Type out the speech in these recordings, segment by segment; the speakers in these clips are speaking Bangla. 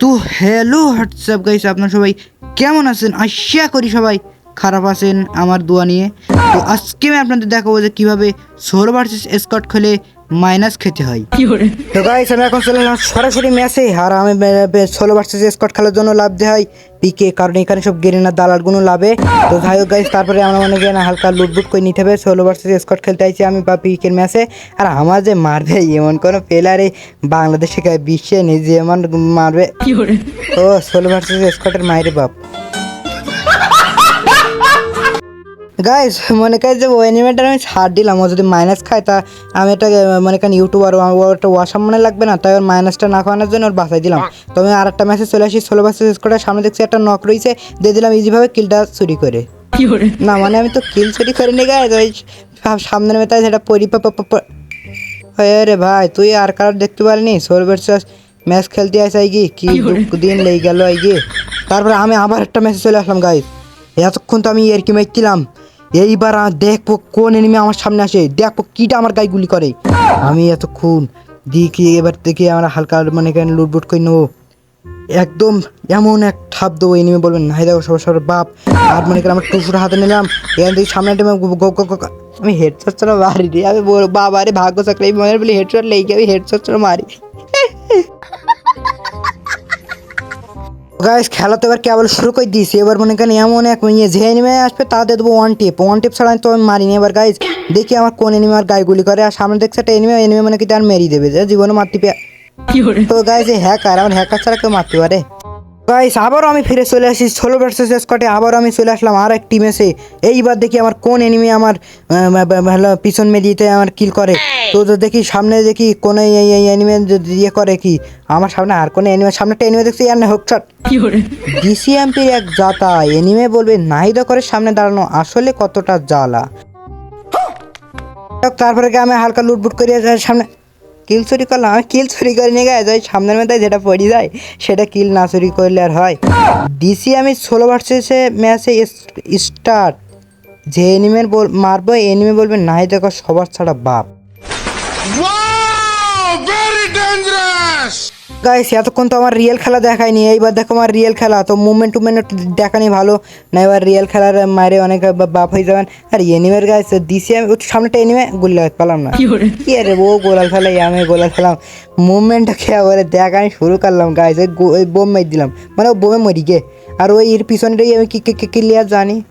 তো হ্যালো হোয়াটসঅ্যাপ গাইস আপনার সবাই কেমন আছেন? আশা করি সবাই খারাপ আছেন আমার দোয়া নিয়ে। তো আজকে আমি আপনাদের দেখাবো যে কীভাবে সোলো ভার্সেস স্কট খেলে মাইনাস খেতে হয়। তো গাইস আমি এখন চলে এলাম সরাসরি ম্যাচে আর আমি সোলো ভার্সেস স্কট খেলার জন্য লাভ দেয় হয় পিকে কারণ এখানে সব গেরিনার দালালগুলো লাভে। তো যাই হোক গাইস তারপরে আমরা মনে করি না হালকা লুটবুট করে নিতে হবে। সোলো ভার্সেস স্কট খেলতে আইছি আমি বা পিকের ম্যাচে আর আমার যে মারবে এমন কোনো প্লেয়ারে বাংলাদেশে গায়ে বিশ্বে নিজে যে এমন মারবে। ও সোলো ভার্সেস স্কটের মায়ের বাপ। গাইস মনে করি যে অ্যানিমেটার আমি ছাড় দিলাম। ও যদি মাইনাস খায় তা আমি এটা মনে করেন ইউটিউবার ওর একটা ওয়াসাম মনে লাগবে না তাই ওর মাইনাসটা না খাওয়ানোর জন্য ওর বাসায় দিলাম। তো আমি আর একটা ম্যাসেজ চলে আসি ষোলো বাসে শেষ করে সামনে দেখছি একটা নক রয়েছে দিয়ে দিলাম ইজিভাবে কিলটা চুরি করে। না মানে আমি তো কিল চুরি করিনি গাইস ওই সামনের মেতায় সেটা পরি পা- পা- পা- পা- হয়ে রে ভাই তুই আর কারোর দেখতে পারিনি? ষোলো ভার্সেস ম্যাচ খেলতে আসে আই কি কি দিন লেগে গেল আই গিয়ে তারপরে আমি আবার একটা ম্যাচে চলে আসলাম গাইস এতক্ষণ তো আমি এর কি মারছিলাম এইবার আর দেখব কোন এনিমি আমার সামনে আসে। দেখব কিটা আমার গায়ে গুলি করে। আমি এতক্ষণ দেখি এবার থেকে আমরা হালকা মানে কেন লুটবুট করে নেব। একদম এমন এক ঠাপ দেবো এনিমে বলবেন নাই দেখো সবার সবার বাপ। আর মনে করেন আমার টুসুটা হাতে নিলাম। এখান থেকে সামনে আমি হেডশট ছাড়া মারি রে। আমি বাবা রে ভাগ্য মনে বলি হেডশট লেগে আমি হেডশট ছাড়া মারি। গাইস খেলা তো এবার কেবল শুরু করে দিয়েছি। এবার মনে করেন এমন এক ইয়ে যে এনিমে আসবে তাদের দেবো ওয়ান টিপ ওয়ান টিপ ছাড়া তো আমি মারিনি। এবার গাইস দেখি আমার কোন এনিমে আর গায়ে গুলি করে। আর সামনে দেখছে একটা এনিমে এনিমে মানে কি তার মেরিয়ে দেবে। যে জীবনে মারতে পে তো গাইস এই হ্যাকার আমার হ্যাকার ছাড়া কেউ মারতে পারে? গাইস আবারও আমি ফিরে চলে আসি ষোলো ভার্সেস স্কটে আবারও আমি চলে আসলাম আর এক টিম এসে। এইবার দেখি আমার কোন এনিমি আমার পিছন মেরিয়েতে আমার কিল করে। তো তো দেখি সামনে দেখি কোন এই এনিমে ইয়ে করে কি? আমার সামনে আর কোন এনিমে সামনে একটা এনিমে দেখছি আর না হোক চট ডিসিএমপির এক জাতা এনিমে বলবে নাহিদা করে সামনে দাঁড়ানো আসলে কতটা জ্বালা? তারপরে আমি হালকা লুটবুট করে যাই সামনে। কিল চুরি করলাম আমি কিল চুরি করে নিয়ে গেছে ওই সামনের মধ্যে যেটা পড়ে যায় সেটা কিল না চুরি করলে আর হয়। ডিসি আমি ষোলো ভার্সেসে ম্যাচে স্টার্ট যে এনিমের বল মারবো এনিমে বলবে নাই দেখো সবার ছাড়া বাপ! গাইস এতক্ষণ তো আমার রিয়েল খেলা দেখায়নি এইবার দেখো আমার রিয়েল খেলা। তো মুভমেন্ট টুভমেন্ট দেখানি ভালো না এবার রিয়েল খেলার মারে অনেক বাপ হয়ে যাবেন। আর এনিমের গাইস দিছি আমি ওর সামনেটা এনিমে গুলি লাগাতে পারলাম না। কি আরে ও গোলাল খেলাই আমি গোলাল খেলাম। মুভমেন্টটা খেয়ে বলে দেখানি শুরু করলাম গাইস ওই গো- বোম মারি দিলাম। মানে ও বোমে মরি গে। আর ওই এর পিছনেটাই আমি কি কি ক্লিয়ার জানি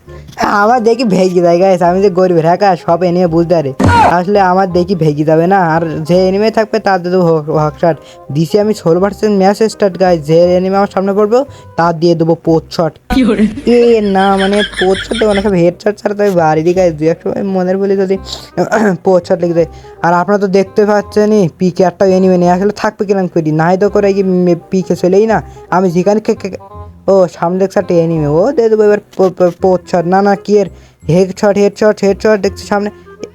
আমার দেখি ভেগে যায় গাইস আমি যে গরিব হ্যাঁ সব এনিমে বুঝতে পারে। আসলে আমার দেখি ভেগে যাবে না। আর যে এনিমে থাকবে, তার দিয়ে দেবো হকশট দিছি আমি ষোলো পার্সেন্ট ম্যাচ স্টার্ট গাইস যে এনিমে আমার সামনে পড়ব, তার দিয়ে দেবো পোচ শট এ না মানে পোচ শট দেবো না সব হেড শট ছাড়া তো আমি বাড়ি দিই গাইস দু এক সময় মনের বলি যদি শট লিখে দেয় আর আপনারা তো দেখতে পাচ্ছেনই পিকে একটা এনিমে নিয়ে আসলে থাকবে কিরম করি নাই তো করে কি পিকে চলেই না। আমি যেখানে কে- ও, সামনে দেখছে একটা এনিমে ও দিয়ে দেবো এবার শট না না, কি এর? Head shot head shot head shot দেখছি সামনে।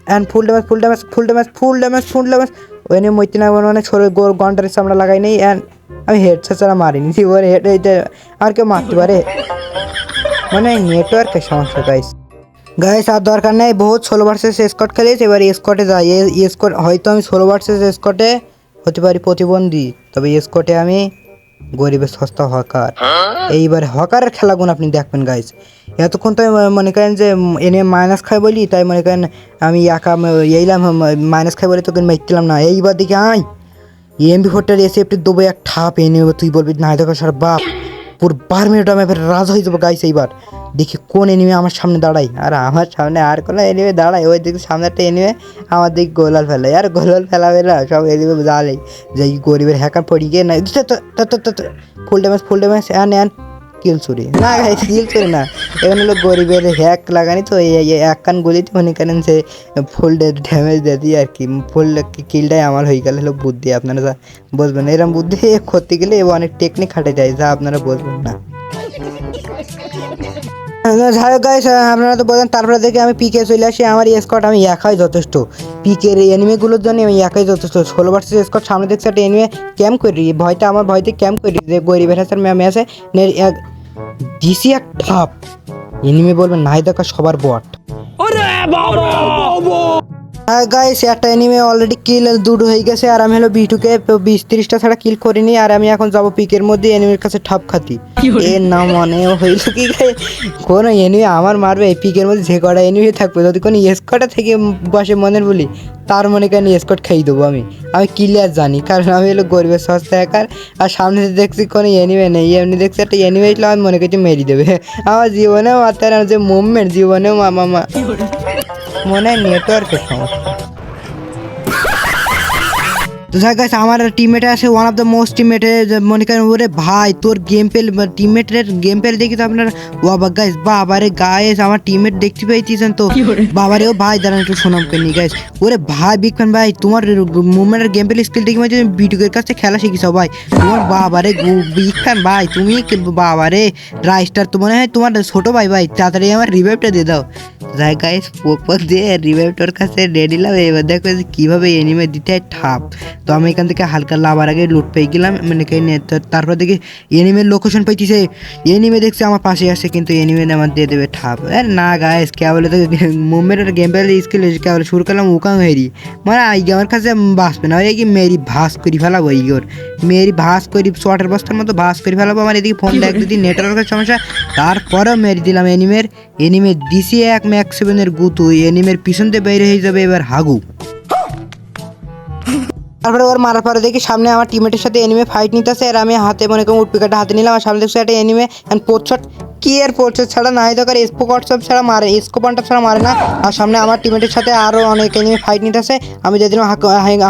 And full damage full damage full damage full damage full damage ওই নিয়ে মৈত্রী মানে ছোটো গোর গন্টার আমরা লাগাই নেই। অ্যান্ড আমি হেড শট ছাড়া মারিনি। ওর হেড আর কেউ মারতে পারে। মানে নেটওয়ার্কের সমস্যা গাইস গাইস আর দরকার নেই বহুত ষোলো ভার্সেস স্কট খেলেছি এবার স্কটে যাই। স্কট হয়তো আমি ষোলো ভার্সেস স্কটে হতে পারি প্রতিবন্ধী তবে স্কটে আমি গরিবের সস্তা হকার। এইবার হকারের খেলাগুলো আপনি দেখবেন গাইস এতক্ষণ তো মনে করেন যে এনে মাইনাস খাই বলি তাই মনে করেন আমি একা এইলাম মাইনাস খাই বলে তোকে মারছিলাম না। এইবার দেখি আয়। এমবি ফোরটার এসে একটু দেবো এক ঠাপ এনে তুই বলবি না দেখো সার বাপ। পুরো বার মিনিট আমি এবার রাজা হয়ে যাব গাইস এইবার। দেখি কোন এনিমে আমার সামনে দাঁড়াই আর আমার সামনে আর কোনো এনিমে দাঁড়ায়। ওই দিকে সামনে একটা এনিমে আমার দিকে গোলাল ফেলাই আর গোলাল ফেলা ফেলা সব এনিমে দাঁড়াই যে গরিবের হ্যাকার পড়ি গিয়ে না full damage full damage an an kill চুরি। না গাইস কিল চুরি না। এখানে হলো গরিবের হ্যাক লাগানি তো, এই এক কান গলিতে মনে করেন সে ফুল ড্যামেজ দিয়ে দিই আর কি। ফুল কিলটাই আমার হয়ে গেলে হলো বুদ্ধি, আপনারা যা বুঝবেন। এরকম বুদ্ধি করতে গেলে অনেক টেকনিক খাটে যায়, যা আপনারা বুঝবেন না। গাইস আপনারা তো বলেন, তারপরে দেখে আমি পিকে চলে আসি। আমার স্কট আমি একাই যথেষ্ট। পিকের এনিমিগুলোর জন্য আমি একাই যথেষ্ট। ষোলো ভার্সেস স্কট সামনে দেখছে একটা এনিমে ক্যাম্প করি ভয়টা, আমার ভয়তে ক্যাম্প করি যে গরিবের হাসার ম্যামে আছে ডিসি এক ঠাপ এনিমে বলবেন নাই দেখা সবার বট হ্যাঁ গাইস একটা এনিমে অলরেডি কিল দুটো হয়ে গেছে আর আমি হলো বিটুকে বিশ তিরিশটা ছাড়া কিল করিনি আর আমি এখন যাব পিকের মধ্যে এনিমির কাছে ঠাপ খাতি। এর নাম মনে হইল কি কোনো এনিমি আমার মারবে এই পিকের মধ্যে যে কটা এনিমে থাকবে যদি কোনো এসকটা থেকে বসে মনের বলি তার মনে কেন এসকট খেয়ে দেবো আমি। আমি ক্লিয়ার জানি কারণ আমি হলো গরিবের সস্তা একার আর সামনে দেখছি কোনো এনিমে নেই এমনি দেখছি একটা এনিমে ছিল আমি মনে করছি মেরি দেবে। আমার জীবনেও মারতে না যে মুভমেন্ট জীবনেও মামা মা মনে হয় নেটওয়ার্কের সমস্যা। তো যাই গাইস আমার টিমমেট আছে ওয়ান অফ দ্য মোস্ট টিমমেটে মনে করেন ওরে ভাই তোর গেম পেল টিমমেটের গেম পেল দেখি তো আপনার। বাবা গাইস বাবারে গাইস আমার টিমমেট দেখতে পেয়েছেন তো। বাবারে ও ভাই দাঁড়ান একটু শোনাম কেনি গাইস ওরে ভাই বিগ ফ্যান ভাই তোমার মুভমেন্টের গেম পেল স্কিল দেখি মানে বিটুকের কাছে খেলা শিখিস ভাই। তোমার বাবারে বিগ ফ্যান ভাই তুমি বাবারে রাইস্টার তো মনে হয় তোমার ছোট ভাই ভাই তাড়াতাড়ি আমার রিভাইভটা দিয়ে দাও। যাই গাইস পোক পোক দিয়ে রিভাইভটার কাছে রেডি লাভ এবার দেখো কীভাবে এনিমে দিতে হয়, ঠাপ। তো আমি এখান থেকে হালকা লাভার আগে লুট পেয়ে গেলাম মানে তারপর দেখি এনিমের লোকেশন পাইতেছে এনিমে দেখছে আমার পাশে আসছে কিন্তু এনিমে আমার দিয়ে দেবে ঠাপ। আরে না গাইস কে বলে তো মুভমেন্টের গেম প্লে স্কিল কে বলে, শুরু করলাম উকাং হেরি। মানে এই আমার কাছে বাঁচবে না। কি মেরি ভাস করি ফেলাবো এই ওর। মেরি ভাস করি শর্টের বস্তার মতো ভাস করে ফেলাবো আমার এদিকে ফোন দেখ যদি নেটওয়ার্কের সমস্যা তারপরেও মেরে দিলাম এনিমের এনিমে দিছি এক ম্যাক্স সেভেনের গুতু এনিমের পিছন দিয়ে বের হয়ে যাবে এবার হাগু। তারপরে ওর মারার পরে দেখি সামনে আমার টিমেটের সাথে এনিমে ফাইট নিতেছে আর আমি হাতে মনে করি উটপিকাটা হাতে নিলাম আর সামনে দেখছি একটা এনিমে অ্যান্ড পোর্টশট কি এর পোর্টশট ছাড়া, নাই দরকার স্পো কটসপ ছাড়া মারে স্কো পয়েন্ট ছাড়া মারে না। আর সামনে আমার টিমেটের সাথে আরও অনেক এনিমে ফাইট নিতেছে। আমি দিয়ে দিলাম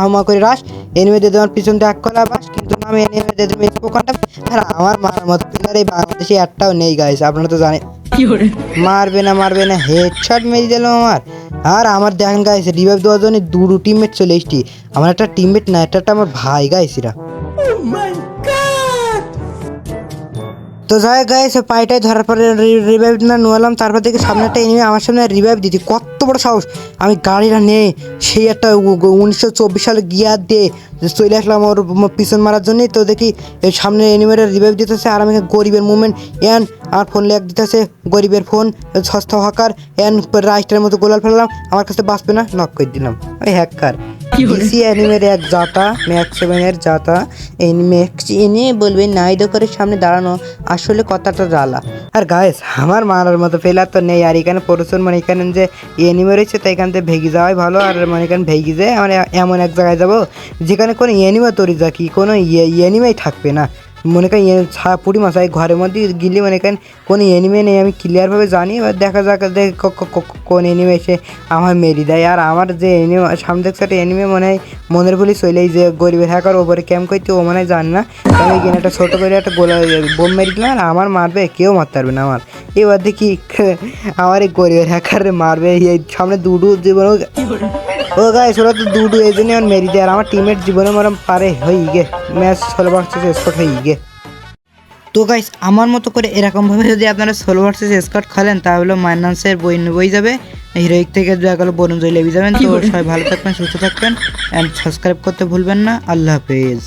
হামা করে রাস এনিমে দিয়ে দিলাম পিছন দিয়ে এক কলা বাস, কিন্তু আমি এনিমে দিয়ে দিলাম স্পো কন্টাপ আর আমার মারার মতো প্লেয়ার এই বাংলাদেশে একটাও নেই গাইস আপনারা তো জানেন। মারবে না মারবে না। হেডশট মেরে দিল আমার। আর আমার দেখেন গাইস রিভাইভ দেওয়ার জন্য দুটো টিমমেট চলে এসছি। আমার একটা টিমমেট না এটা একটা আমার ভাই গাইস এরা। তো যাই গাইস পাইটাই ধরার পরে রিভাইভ না নোয়ালাম তারপর থেকে সামনে একটা এনিমি আমার সামনে রিভাইভ দিতি কত বড় সাহস। আমি গাড়িটা নিয়ে সেই একটা উনিশশো চব্বিশ সালে গিয়ার দিয়ে চলে আসলাম ওর পিছন মারার জন্যই, তো দেখি এই সামনে এনিমেটার রিভাইভ দিতেছে আর আমি গরিবের মুভমেন্ট এন আমার ফোন লেগ দিতেছে, গরিবের ফোন সস্তা হকার এন রাইস্টারের মতো গোলাল ফেললাম, আমার কাছে বাঁচবে না নক করে দিলাম। ওই হ্যাকার ডিসি অ্যানিমের এক জাতা ম্যাক্স সেভেনের জাতা ম্যাক্স বলবে নাইদো করে সামনে দাঁড়ানো আসলে কথাটা জ্বালা। আর গায়েস আমার মারার মতো ফেলার তো নেই। আর এখানে প্রচুর মানে এখানে যে এনিমে রয়েছে তাই এখান থেকে ভেগে যাওয়াই ভালো। আর মানে এখানে ভেগে যায় মানে এমন এক জায়গায় যাব, যেখানে কোনো এনিমে তৈরি যা কি, কোনো এনিমেই থাকবে না। মনে করেন ছা পুরি মাসায় ঘরের মধ্যে গিলি মনে করেন কোনো এনিমে নেই, আমি ক্লিয়ারভাবে জানি, এবার দেখা যাক কোন এনিমে এসে আমার মেরি দেয়। আর আমার যে এনিমে সামনে দেখছে একটা এনিমে মনে হয় মনের বলি চলেই যে গরিবের হ্যাকার ওপরে ক্যাম্প করতে, ও মনে হয় জানে না। আমি এখানে একটা ছোটো করে একটা গোলা বোম মেরে দিলাম, আর আমার মারবে, কেউ মারতে পারবে না আমার। এবার দেখি, আমার এই গরিবের হ্যাকার মারবে, এই সামনে দুডু জীবন ও গাইস ওরা তো দুটো এই জন্য আমার মেরি দেয় আর আমার টিমের জীবনে মরম পারে হয়ে গে। ম্যাচ ষোলো ভার্সেস স্কট হই গে। তো গাইস আমার মতো করে এরকমভাবে যদি আপনারা ষোলো ভার্সেস স্কট খেলেন তাহলে মাইনান্সের বই বই যাবে। হিরোইক থেকে দয়া করে বরুণ জয় লেবি যাবেন। তো সবাই ভালো থাকবেন সুস্থ থাকবেন অ্যান্ড সাবস্ক্রাইব করতে ভুলবেন না। আল্লাহ হাফেজ।